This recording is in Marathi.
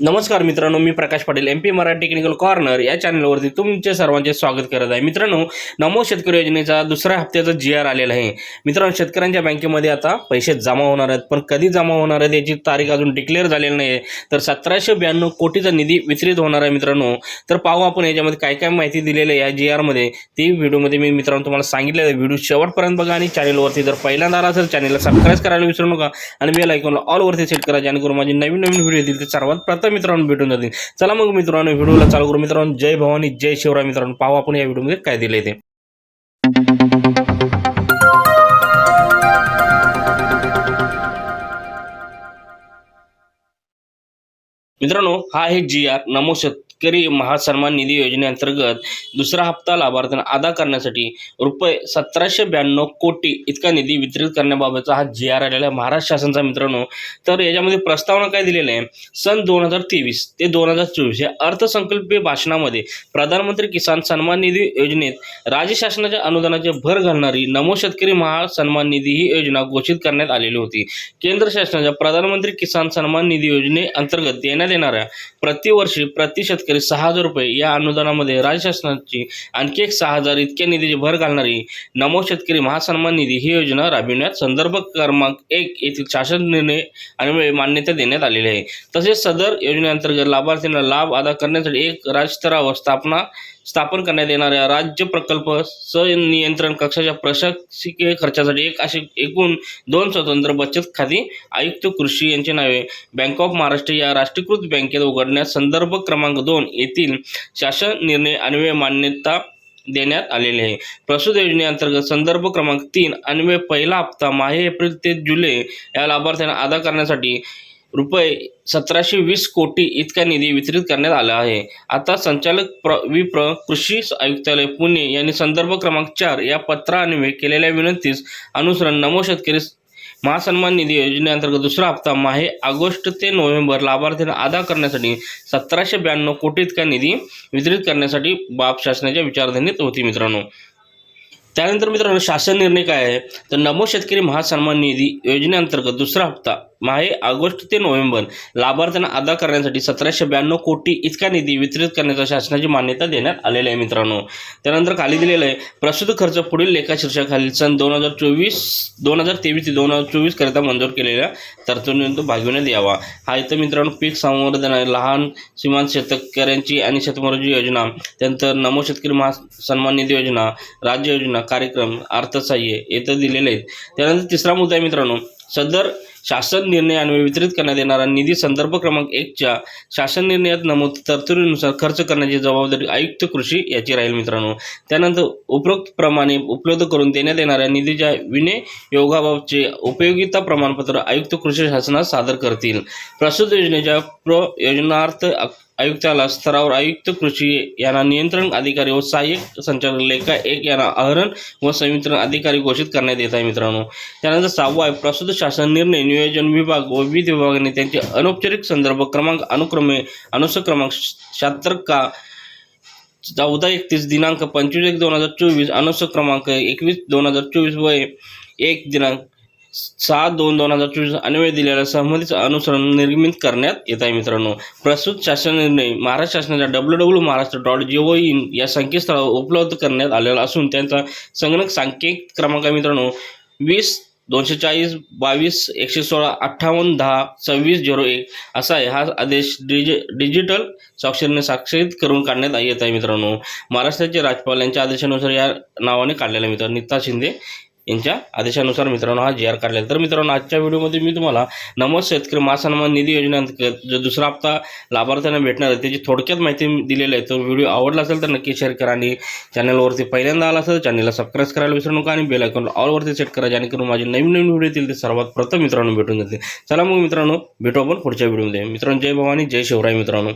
नमस्कार मित्रांनो मी Prakash Patil M P Marathi technical corner या चॅनलवरती तुमचे सर्वांचे स्वागत करत आहे. मित्रांनो नमो शेतकरी योजनेचा दुसऱ्या हप्त्याचा जी आर आलेला आहे. मित्रांनो शेतकऱ्यांच्या बँकेमध्ये आता पैसे जमा होणार आहेत पण कधी जमा होणार आहेत याची तारीख अजून डिक्लेअर झालेली नाही आहे तर सतराशे ब्याण्णव कोटीचा निधी वितरित होणार आहे मित्रांनो. तर पाहू आपण याच्यामध्ये काय काय माहिती दिलेली आहे या जी आरमध्ये ती व्हिडिओमध्ये मी मित्रांनो तुम्हाला सांगितले आहे. व्हिडिओ शेवटपर्यंत बघा आणि चॅनलवरती जर पहिल्यांदा आला असेल चॅनलला सबस्क्राईब करायला विसरू नका आणि बेल ऐकून ऑलवरती सेट करा जेणेकरून माझी नवीन नवीन व्हिडिओ येतील ते सर्वात प्रथम मित्रांनो भेटून जातील. चला मग मित्रांनो व्हिडिओला चालू करू. मित्रांनो जय भवानी जय शिवराय मित्रांनो. पाहू आपण या व्हिडिओमध्ये काय दिले ते. मित्रांनो हा आहे जी आर नमो शेतकरी महासन्मान निधी योजनेअंतर्गत दुसरा हप्ता लाभार्थ्यांना अदा करण्यासाठी रुपये सतराशे ब्याण्णव कोटी इतका निधी वितरित करण्याबाबतचा हा जी आर आलेला आहे. महाराष्ट्र शासनाचा मित्रांनो तर याच्यामध्ये प्रस्तावना काय दिलेलं आहे सन दोन हजार तेवीस ते दोन हजार चोवीस या अर्थसंकल्पीय भाषणामध्ये प्रधानमंत्री किसान सन्मान निधी योजनेत राज्य शासनाच्या अनुदानाची भर घालणारी नमो शेतकरी महासन्मान निधी ही योजना घोषित करण्यात आलेली होती. केंद्र शासनाच्या प्रधानमंत्री किसान सन्मान निधी योजनेअंतर्गत देण्यात येणाऱ्या प्रतिवर्षी प्रति शेतकरी सहा हजार रुपये या अनुदानामध्ये राज्य शासनाची आणखी एक सहा हजार इतक्या निधीची भर घालणारी नमो शेतकरी महासन्मान निधी ही योजना राबविण्यात संदर्भ क्रमांक एक येथील शासन निर्णय आणि मान्यता देण्यात आलेली आहे. तसेच सदर योजनेअंतर्गत लाभार्थ्यांना लाभ अदा करण्यासाठी एक राज्यस्तरावर स्थापना स्थापन करण्यात येणाऱ्या राज्य प्रकल्प सनियंत्रण कक्षाच्या प्रशासकीय खर्चासाठी एक असे एकूण दोन स्वतंत्र बचत खाती आयुक्त कृषी यांची नावे बँक ऑफ महाराष्ट्र या राष्ट्रीयकृत बँकेत उघडण्यास संदर्भ क्रमांक दोन येथील शासन निर्णय अन्वय मान्यता देण्यात आलेले आहे. प्रसूत योजनेअंतर्गत संदर्भ क्रमांक तीन अन्वय पहिला हप्ता माहे एप्रिल ते जुलै या लाभार्थ्यांना अदा करण्यासाठी रुपये सतराशे वीस कोटी इतका निधी वितरित करण्यात आला आहे. आता संचालक प्र विप्र कृषी आयुक्तालय पुणे यांनी संदर्भ क्रमांक चार या पत्रान्वये केलेल्या विनंतीस अनुसरण नमो शेतकरी महासन्मान निधी योजनेअंतर्गत दुसरा हप्ता माहे ऑगस्ट ते नोव्हेंबर लाभार्थ्यांना अदा करण्यासाठी सतराशे ब्याण्णव कोटी इतका निधी वितरित करण्यासाठी बाब शासनाच्या विचारधारणीत होती मित्रांनो. त्यानंतर मित्रांनो शासन निर्णय काय आहे? तर नमो शेतकरी महासन्मान निधी योजनेअंतर्गत दुसरा हप्ता माहे ऑगस्ट ते नोव्हेंबर लाभार्थ्यांना अदा करण्यासाठी सतराशे ब्याण्णव कोटी इतका निधी वितरित करण्याचा शासनाची मान्यता देण्यात आलेली आहे मित्रांनो. त्यानंतर खाली दिलेलं आहे प्रस्तुत खर्च पुढील लेखाशीर्षाखालील सन दोन हजार चोवीस दोन हजार तेवीस ते दोन हजार चोवीस करिता मंजूर केलेल्या तरतुदीतून भागविण्यात यावा. हा इथं मित्रांनो पीक संवर्धन आहे लहान सीमांत शेतकऱ्यांची आणि शेतमजुरी योजना त्यानंतर नमो शेतकरी महासन्मान निधी योजना राज्य योजना कार्यक्रम अर्थसहाय्य येथे दिलेले आहेत. त्यानंतर तिसरा मुद्दा आहे मित्रांनो सदर शासन निर्णय वितरित करण्यात येणारा निधी संदर्भ क्रमांक एकच्या शासन निर्णयात नमूद तरतुदीनुसार खर्च करण्याची जबाबदारी आयुक्त कृषी याची राहील मित्रांनो. त्यानंतर उपरोक्त प्रमाणे उपलब्ध करून देण्यात येणाऱ्या निधीच्या विनियोगाबाबतचे उपयोगिता प्रमाणपत्र आयुक्त कृषी शासनास सादर करतील. प्रस्तुत योजनेच्या प्र योजनार्थ आयुक्ताला स्तरावर आयुक्त कृषी यांना नियंत्रण अधिकारी व सहाय्यक संचालक लेखा एक यांना आहरण व संवितरण अधिकारी घोषित करण्यात येत आहे मित्रांनो. त्यानंतर सहावा आहे प्रस्तुत शासन निर्णय नियोजन विभाग व विविध विभागाने त्यांचे अनौपचारिक संदर्भ क्रमांक अनुक्रमे अनुसर क्रमांक शहात्तर का चौदा एकतीस दिनांक पंचवीस एक दोन हजार चोवीस अनुसर क्रमांक एकवीस दोन हजार चोवीस वय एक दिनांक सहा दोन दोन हजार चोवीस अन्वय दिलेल्या सहमतीचं अनुसरण निर्मित करण्यात येत आहे मित्रांनो. प्रस्तुत शासन निर्णय महाराष्ट्र शासनाच्या W W Maharashtra dot G O in या संकेतस्थळावर उपलब्ध करण्यात आलेला असून त्यांचा संगणक सांकेतिक क्रमांक मित्रांनो. वीस दोनशे चाळीस बावीस एकशे सोळा अठ्ठावन्न दहा सव्वीस झिरो एक असा आहे. हा आदेश डिजि डिजिटल स्वाक्षरीने साक्षरित करून काढण्यात येत आहे मित्रांनो. महाराष्ट्राचे राज्यपाल यांच्या आदेशानुसार या नावाने काढलेला आहे मित्रांनो. नीता शिंदे यांच्या आदेशानुसार मित्रांनो हा जी आर काढलेला आहे. तर मित्रांनो आजच्या व्हिडिओमध्ये मी तुम्हाला नमो शेतकरी महासन्मान निधी योजनेअंतर्गत जो दुसरा हप्ता लाभार्थ्यांना भेटणार आहे त्याची थोडक्यात माहिती दिलेली आहे. तो व्हिडिओ आवडला असेल तर नक्की शेअर करा आणि चॅनलवरती पहिल्यांदा आला असेल चॅनलला सबस्क्राईब करायला विसरू नका आणि बेल आयकॉन ऑलवरती सेट करा जेणेकरून माझे नवीन नवीन व्हिडिओ येतील ते सर्वात प्रथम मित्रांनो भेटून जातील. चला मग मित्रांनो भेटू आपण पुढच्या व्हिडिओमध्ये. मित्रांनो जय भवानी जय शिवराय मित्रांनो.